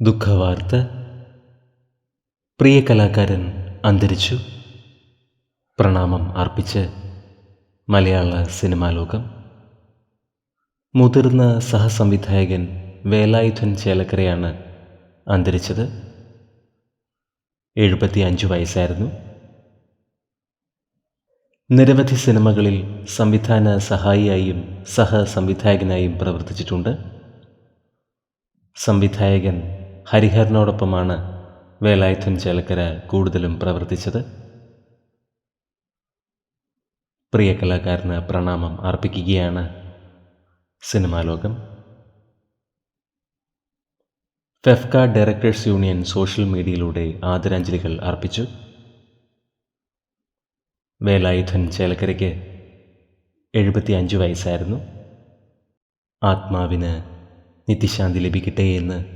ദുഃഖവാർത്ത. പ്രിയ കലാകാരൻ അന്തരിച്ചു. പ്രണാമം അർപ്പിച്ച് മലയാള സിനിമാ ലോകം. മുതിർന്ന സഹസംവിധായകൻ വേലായുധൻ ചേലക്കരയാണ് അന്തരിച്ചത്. എഴുപത്തി അഞ്ച് വയസ്സായിരുന്നു. നിരവധി സിനിമകളിൽ സംവിധാന സഹായിയായും സഹസംവിധായകനായും പ്രവർത്തിച്ചിട്ടുണ്ട്. സംവിധായകൻ ഹരിഹരനോടൊപ്പമാണ് വേലായുധൻ ചേലക്കര കൂടുതലും പ്രവർത്തിച്ചത്. പ്രിയ കലാകാരന് പ്രണാമം അർപ്പിക്കുകയാണ് സിനിമാലോകം ഫെഫ്ക ഡയറക്ടേഴ്സ് യൂണിയൻ സോഷ്യൽ മീഡിയയിലൂടെ ആദരാഞ്ജലികൾ അർപ്പിച്ചു. വേലായുധൻ ചേലക്കരയ്ക്ക് എഴുപത്തി അഞ്ച് വയസ്സായിരുന്നു. ആത്മാവിന് നിത്യശാന്തി ലഭിക്കട്ടെ എന്ന്